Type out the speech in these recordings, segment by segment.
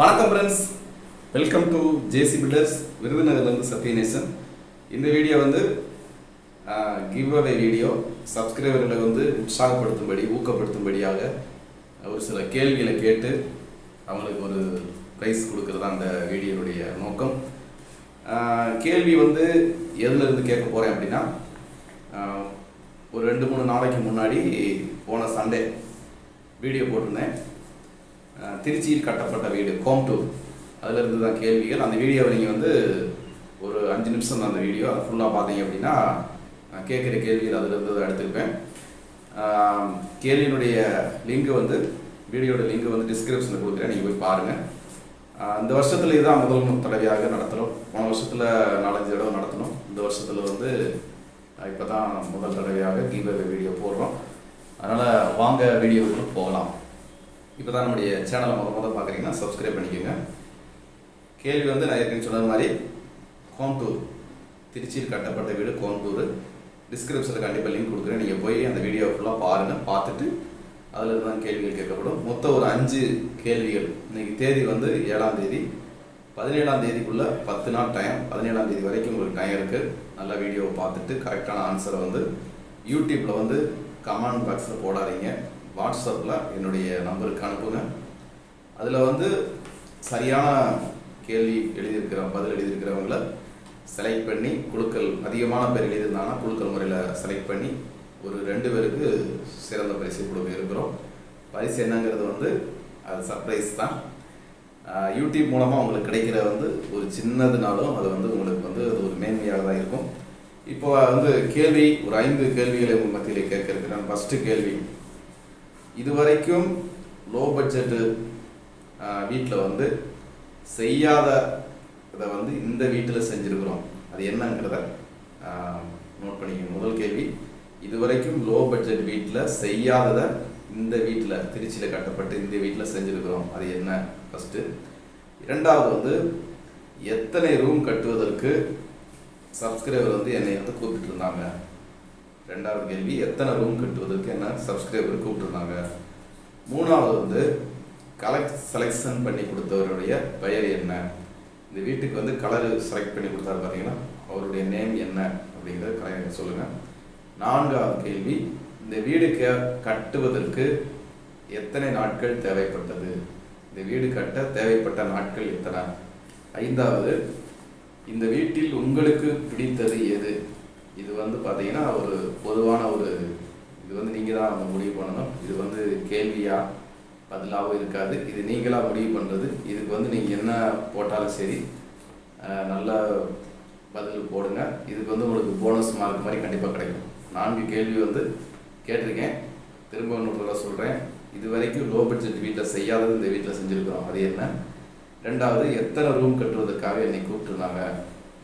வணக்கம் friends welcome to JC builders விருதுநகர்லேருந்து Sathyanesan. இந்த video வந்து கிவ் அவே வீடியோ சப்ஸ்கிரைபர்களை வந்து உற்சாகப்படுத்தும்படி ஊக்கப்படுத்தும்படியாக ஒரு சில கேள்விகளை கேட்டு அவங்களுக்கு ஒரு ப்ரைஸ் கொடுக்கறது தான் அந்த வீடியோனுடைய நோக்கம். கேள்வி வந்து எதுலேருந்து கேட்க போகிறேன் அப்படின்னா ஒரு ரெண்டு மூணு நாளைக்கு முன்னாடி போன சண்டே வீடியோ போட்டிருந்தேன். திருச்சியில் கட்டப்பட்ட வீடு கோம்டூர் அதில் இருந்து தான் கேள்விகள். அந்த வீடியோவை நீங்கள் வந்து ஒரு அஞ்சு நிமிஷம் தான் அந்த வீடியோ. அதை ஃபுல்லாக பார்த்தீங்க அப்படின்னா நான் கேட்குற கேள்விகள் அதில் இருந்து தான் எடுத்திருப்பேன். கேள்வியினுடைய லிங்க் வந்து வீடியோட லிங்க் வந்து டிஸ்கிரிப்ஷனில் கொடுக்குறேன். நீங்கள் போய் பாருங்கள் இந்த வருஷத்தில் இதுதான் முதல் தடவையாக நடத்துகிறோம் போன வருஷத்தில் நாலஞ்சு தடவை நடத்தணும். இந்த வருஷத்தில் வந்து இப்போ தான் முதல் தடவையாக கீபே வீடியோ போடுறோம். அதனால் வாங்க வீடியோவுக்கு போகலாம். இப்போ தான் நம்முடைய சேனலை முத முத பார்க்குறீங்கன்னா சப்ஸ்கிரைப் பண்ணிக்கோங்க. கேள்வி வந்து நான் ஏற்கனவே சொன்ன மாதிரி கோம்டூர் திருச்சியில் கட்டப்பட்ட வீடு கோம்டூர் டிஸ்கிரிப்ஷனில் கண்டிப்பாக லிங்க் கொடுக்குறேன். நீங்கள் போய் அந்த வீடியோ ஃபுல்லாக பாருங்கள் பார்த்துட்டு அதில் தான் கேள்விகள் கேட்கப்படும். மொத்தம் ஒரு அஞ்சு கேள்விகள். இன்றைக்கி தேதி வந்து ஏழாம் தேதி. பதினேழாம் தேதிக்குள்ளே பத்து நாள் டைம் பதினேழாம் தேதி வரைக்கும் உங்களுக்கு டைம் இருக்குது நல்ல வீடியோவை பார்த்துட்டு கரெக்டான ஆன்சரை வந்து யூடியூப்பில் வந்து கமெண்ட் பாக்ஸில் போடாதீங்க. வாட்ஸ்அப்பில் என்னுடைய நம்பருக்கு அனுப்புங்க. அதில் வந்து சரியான கேள்வி எழுதியிருக்கிற பதில் எழுதியிருக்கிறவங்கள செலக்ட் பண்ணி குழுக்கள் அதிகமான பேர் எழுதியிருந்தாங்கன்னா குழுக்கள் முறையில் செலக்ட் பண்ணி ஒரு ரெண்டு பேருக்கு சிறந்த பரிசு கொடுக்க இருக்கிறோம். பரிசு என்னங்கிறது வந்து அது சர்ப்ரைஸ் தான். யூடியூப் மூலமாக உங்களுக்கு கிடைக்கிற வந்து ஒரு சின்னதுனாலும் அது வந்து உங்களுக்கு வந்து அது ஒரு மேன்மையாக தான் இருக்கும். இப்போ வந்து கேள்வி ஒரு ஐந்து கேள்விகளை உங்கள் மத்தியில் கேட்க இருக்கிறேன் ஃபஸ்ட்டு கேள்வி. இதுவரைக்கும் லோ பட்ஜெட்டு வீட்டில் வந்து செய்யாத இதை வந்து இந்த வீட்டில் செஞ்சுருக்குறோம். அது என்னங்கிறத நோட் பண்ணிக்கணும் முதல் கேள்வி இதுவரைக்கும் லோ பட்ஜெட் வீட்டில் செய்யாததை இந்த வீட்டில் திருச்சியில் கட்டப்பட்டு இந்த வீட்டில் செஞ்சுருக்கிறோம். அது என்ன? ஃபஸ்ட்டு இரண்டாவது வந்து எத்தனை ரூம் கட்டுவதற்கு சப்ஸ்கிரைபர் வந்து என்னை வந்து கூப்பிட்டு இருந்தாங்க. ரெண்டாவது கேள்வி எத்தனை ரூம் கட்டுவதற்கு என்ன சப்ஸ்கிரைபர் கூப்பிட்டுருந்தாங்க? மூணாவது வந்து கலெக்ட் செலெக்ஷன் பண்ணி கொடுத்தவருடைய பெயர் என்ன? இந்த வீட்டுக்கு வந்து கலர் செலக்ட் பண்ணி கொடுத்தாரு பார்த்தீங்கன்னா அவருடைய நேம் என்ன அப்படிங்கிறத கலை சொல்லுங்கள் நான்காவது கேள்வி இந்த வீடு கட்டுவதற்கு எத்தனை நாட்கள் தேவைப்பட்டது? இந்த வீடு கட்ட தேவைப்பட்ட நாட்கள் எத்தனை? ஐந்தாவது இந்த வீட்டில் உங்களுக்கு பிடித்தது எது? இது வந்து பார்த்தீங்கன்னா ஒரு பொதுவான ஒரு இது வந்து நீங்கள் தான் முடிவு பண்ணணும். இது வந்து கேள்வியா பதிலாகவும் இருக்காது. இது நீங்களாக முடிவு பண்ணுறது இதுக்கு வந்து நீங்கள் என்ன போட்டாலும் சரி நல்ல பதில் போடுங்க. இதுக்கு வந்து உங்களுக்கு போனஸ் மார்க் மாதிரி கண்டிப்பாக கிடைக்கும். நான்கு கேள்வி வந்து கேட்டிருக்கேன். திரும்ப இன்னொரு சொல்கிறேன் இது வரைக்கும் லோ பட்ஜெட் வீட்டில் செய்யாதது இந்த வீட்டில் செஞ்சுருக்கிறோம். அது என்ன? ரெண்டாவது எத்தனை ரூம் கட்டுறதுக்காக என்னை கூப்பிட்டுருந்தாங்க?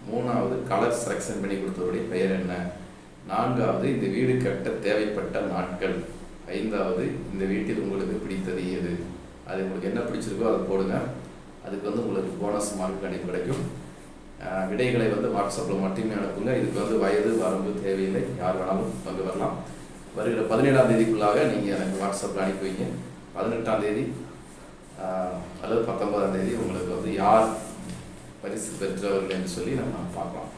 மூணாவது கலர் செலெக்ஷன் பண்ணி கொடுத்தவருடைய பெயர் என்ன? நான்காவது இந்த வீடு கட்ட தேவைப்பட்ட நாட்கள். ஐந்தாவது இந்த வீட்டில் உங்களுக்கு பிடித்தது எது? அது உங்களுக்கு என்ன பிடிச்சிருக்கோ அதை போடுங்க. அதுக்கு வந்து உங்களுக்கு போனஸ் மார்க் கண்டிப்பாக கிடைக்கும். விடைகளை வந்து வாட்ஸ்அப்பில் மட்டுமே அனுப்புங்க. இதுக்கு வந்து வயது வரம்பு தேவையில்லை. யார் வேணாலும் பங்கு வரலாம். வருகிற பதினேழாம் தேதிக்குள்ளாக நீங்கள் எனக்கு வாட்ஸ்அப்பில் அனுப்பி வைங்க பதினெட்டாம் தேதி அல்லது பத்தொன்பதாம் தேதி உங்களுக்கு வந்து யார் பரிசு பெற்றவர்கள் என்று சொல்லி நம்ம பார்க்கலாம்.